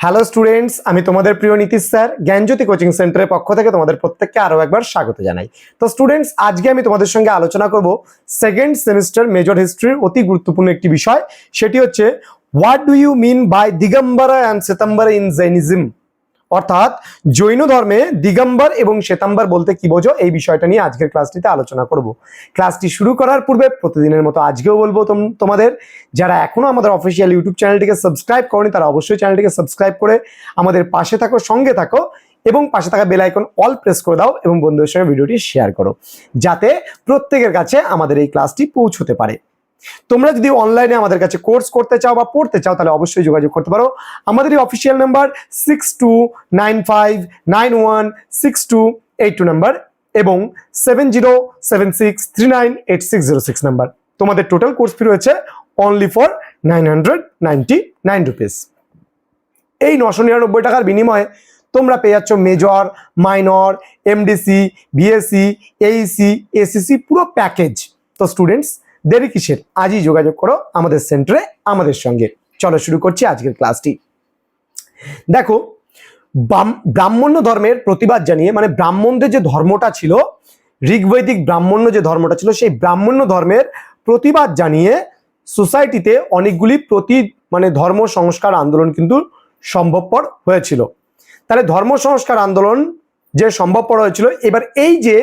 Hello students আমি তোমাদের প্রিয় নীতিশ স্যার, জ্ঞানজ্যোতি কোচিং সেন্টারের পক্ষ থেকে তোমাদের প্রত্যেককে আরও একবার স্বাগত জানাই। তো স্টুডেন্টস আজকে আমি তোমাদের সঙ্গে আলোচনা করব সেকেন্ড সেমিস্টার মেজর হিস্ট্রির অতি গুরুত্বপূর্ণ একটি বিষয়। সেটি হচ্ছে what do you mean by Digambara and Svetambara in Jainism অর্থাৎ জৈন ধর্মে দিগম্বর এবং শ্বেতাম্বর বলতে কি বোঝো? এই বিষয়টা নিয়ে আজকের ক্লাসটিতে আলোচনা করব। ক্লাসটি শুরু করার পূর্বে প্রতিদিনের মতো আজকেও বলব তোম- তোমাদের, যারা এখনও আমাদের অফিসিয়াল ইউটিউব চ্যানেলটিকে সাবস্ক্রাইব করনি, তারা অবশ্যই চ্যানেলটিকে সাবস্ক্রাইব করে আমাদের পাশে থাকো, সঙ্গে থাকো এবং পাশে থাকা বেল আইকন অল প্রেস করে দাও এবং বন্ধুদের সঙ্গে ভিডিওটি শেয়ার করো। যাতে প্রত্যেকের কাছে আমাদের এই ক্লাসটি পৌঁছতে পারে। তোমরা যদি অনলাইনে আমাদের কাছে কোর্স করতে চাও বা পড়তে চাও, তাহলে অবশ্যই যোগাযোগ করতে পারো। আমাদের এই official number six two nine five nine one six two eight two number এবং seven zero seven six three nine eight six zero six number তোমাদের টোটাল কোর্স ফি রয়েছে only for nine hundred ninety nine rupees এই নশো নিরানব্বই টাকার বিনিময়ে তোমরা পেয়ে যাচ্ছ major minor MDC BSc AEC SEC পুরো প্যাকেজ তো স্টুডেন্টস দেরি কিসের? আজই যোগাযোগ করো আমাদের সেন্টারে আমাদের সঙ্গে। চলো শুরু করছি আজকের ক্লাসটি দেখো ব্রাহ্মণ্য ধর্মের প্রতিবাদ জানিয়ে মানে ব্রাহ্মণদের যে ধর্মটা ছিল, ঋগ্বৈদিক ব্রাহ্মণ্য যে ধর্মটা ছিল, সেই ব্রাহ্মণ্য ধর্মের প্রতিবাদ জানিয়ে সোসাইটিতে অনেকগুলি প্রতি মানে ধর্ম সংস্কার আন্দোলন কিন্তু সম্ভবপর হয়েছিল। তাহলে ধর্ম সংস্কার আন্দোলন যে সম্ভবপর হয়েছিল, এবার এই যে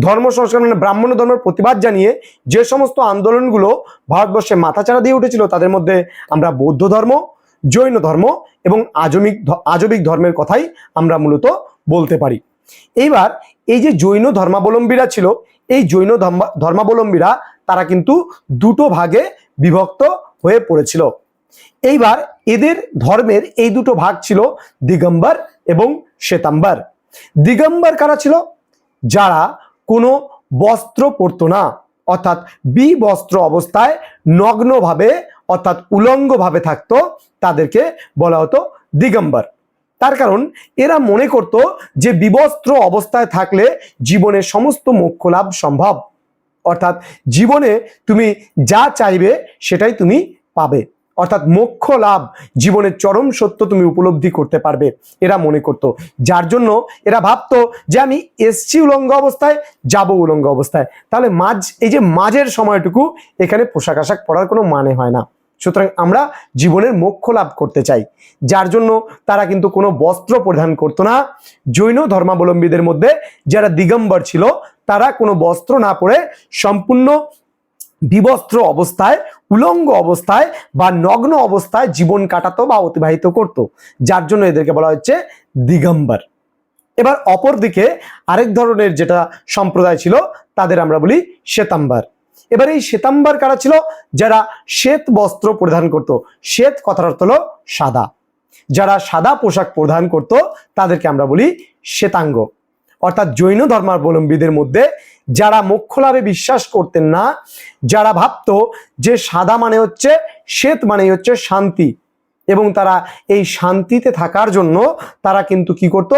ধর্ম সংস্কার মানে ব্রাহ্মণ ধর্মের প্রতিবাদ জানিয়ে যে সমস্ত আন্দোলনগুলো ভারতবর্ষে মাথাচাড়া দিয়ে উঠেছিল, তাদের মধ্যে আমরা বৌদ্ধ ধর্ম, জৈন ধর্ম এবং আজমিক আজবিক ধর্মের কথাই আমরা মূলত বলতে পারি। এইবার এই যে জৈন ধর্মাবলম্বীরা ছিল, এই জৈন ধর্মা- ধর্মাবলম্বীরা তারা কিন্তু দুটো ভাগে বিভক্ত হয়ে পড়েছিল। এইবার এদের ধর্মের এই দুটো ভাগ ছিল দিগম্বর এবং শ্বেতাম্বর। দিগম্বর কারা ছিল? যারা কোনো বস্ত্র পরতো না। অর্থাৎ বিবস্ত্র অবস্থায় নগ্নভাবে, অর্থাৎ উলঙ্গভাবে থাকতো তাদেরকে বলা হতো দিগম্বর। তার কারণ এরা মনে করত যে বিবস্ত্র অবস্থায় থাকলে জীবনের সমস্ত মোক্ষ লাভ সম্ভব। অর্থাৎ জীবনে তুমি যা চাইবে সেটাই তুমি পাবে। অর্থাৎ মোক্ষ লাভ জীবনের চরম সত্য তুমি উপলব্ধি করতে পারবে, এরা মনে করত। যার জন্য এরা ভাবতো যে আমি এসছি উলঙ্গ অবস্থায়, যাব উলঙ্গ অবস্থায়। তাহলে মাঝ, এই যে মাঝের সময়টুকু এখানে পোশাক আশাক পরার কোনো মানে হয় না। সুতরাং আমরা জীবনের মোক্ষ লাভ করতে চাই। যার জন্য তারা কিন্তু কোনো বস্ত্র পরিধান করতো না। জৈন ধর্মাবলম্বীদের মধ্যে যারা দিগম্বর ছিল, তারা কোনো বস্ত্র না পরে সম্পূর্ণ বিবস্ত্র অবস্থায়, উলঙ্গ অবস্থায় বা নগ্ন অবস্থায় জীবন কাটাতো বা অতিবাহিত করত, যার জন্য এদেরকে বলা হচ্ছে দিগম্বর। এবার অপরদিকে আরেক ধরনের যেটা সম্প্রদায় ছিল, তাদের আমরা বলি শ্বেতাম্বর। এবার এই শ্বেতাম্বর কারা ছিল? যারা শ্বেত বস্ত্র পরিধান করত। শ্বেত কথার অর্থ হলো সাদা। যারা সাদা পোশাক পরিধান করত, তাদেরকে আমরা বলি শ্বেতাঙ্গ। অর্থাৎ জৈন ধর্মাবলম্বীদের মধ্যে যারা মোক্ষ লাভে বিশ্বাস করতেন না, যারা ভাবতো যে সাদা মানে হচ্ছে শ্বেত মানে হচ্ছে শান্তি এবং তারা এই শান্তিতে থাকার জন্য তারা কিন্তু কি করত?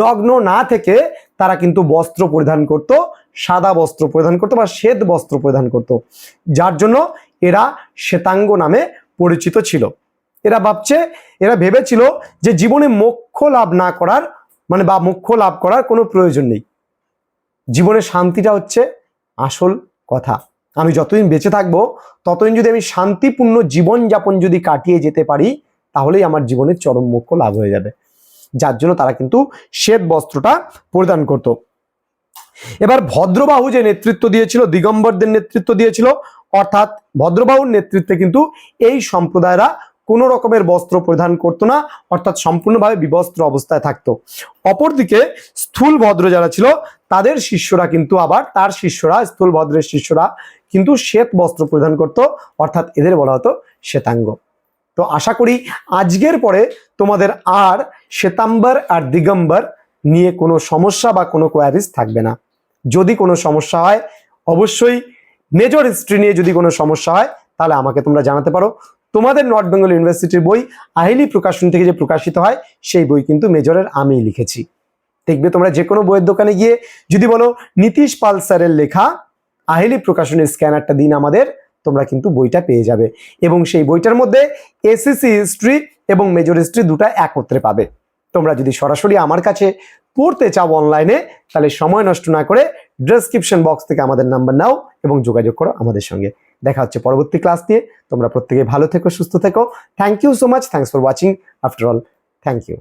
নগ্ন না থেকে তারা কিন্তু বস্ত্র পরিধান করত, সাদা বস্ত্র পরিধান করতো বা শ্বেত বস্ত্র পরিধান করত, যার জন্য এরা শ্বেতাঙ্গ নামে পরিচিত ছিল। এরা ভাবছে, এরা ভেবেছিল যে জীবনে মোক্ষ লাভ না করার মানে বা মোক্ষ লাভ করার কোনো প্রয়োজন নেই। জীবনের শান্তিটা হচ্ছে আসল কথা। আমি যতদিন বেঁচে থাকব, ততদিন যদি আমি শান্তিপূর্ণ জীবনযাপন যদি কাটিয়ে যেতে পারি, তাহলেই আমার জীবনের চরম মোক্ষ লাভ হয়ে যাবে। যার জন্য তারা কিন্তু শ্বেত বস্ত্রটা পরিধান করত। এবার ভদ্রবাহু যে নেতৃত্ব দিয়েছিল, দিগম্বরদের নেতৃত্ব দিয়েছিল, অর্থাৎ ভদ্রবাহুর নেতৃত্বে কিন্তু এই সম্প্রদায়রা কোনো রকমের বস্ত্র পরিধান করতো না, অর্থাৎ সম্পূর্ণভাবে বিবস্ত্র অবস্থায় থাকতো। অপরদিকে স্থূল ভদ্র যারা ছিল, তাদের শিষ্যরা কিন্তু আবার, তার শিষ্যরা, স্থূল ভদ্রের শিষ্যরা কিন্তু শ্বেত বস্ত্র পরিধান করত, অর্থাৎ এদের বলা হতো শ্বেতাঙ্গ। তো আশা করি আজকের পরে তোমাদের আর শ্বেতাম্বর আর দিগম্বর নিয়ে কোনো সমস্যা বা কোনো কোয়ারিজ থাকবে না। যদি কোনো সমস্যা হয়, অবশ্যই মেজর হিস্ট্রি নিয়ে যদি কোনো সমস্যা হয়, তাহলে আমাকে তোমরা জানাতে পারো। তোমাদের নর্থ বেঙ্গল ইউনিভার্সিটির বই আহিলি প্রকাশন থেকে যে প্রকাশিত হয়, সেই বই কিন্তু মেজরের আমি লিখেছি। দেখবে তোমরা যে কোনো বইয়ের দোকানে গিয়ে যদি বলো, নীতিশ পাল স্যারের লেখা আহিলি প্রকাশনের স্ক্যানারটা দিন আমাদের, তোমরা কিন্তু বইটা পেয়ে যাবে। এবং সেই বইটার মধ্যে এসএসসি হিস্ট্রি এবং মেজর হিস্ট্রি দুটা একত্রে পাবে। তোমরা যদি সরাসরি আমার কাছে পড়তে চাও অনলাইনে, তাহলে সময় নষ্ট না করে ডেসক্রিপশন বক্স থেকে আমাদের নাম্বার নাও এবং যোগাযোগ করো আমাদের সঙ্গে। দেখা হচ্ছে পরবর্তী ক্লাস দিয়ে তোমরা প্রত্যেকে ভালো থেকো, সুস্থ থেকো। Thank you so much thanks for watching after all thank you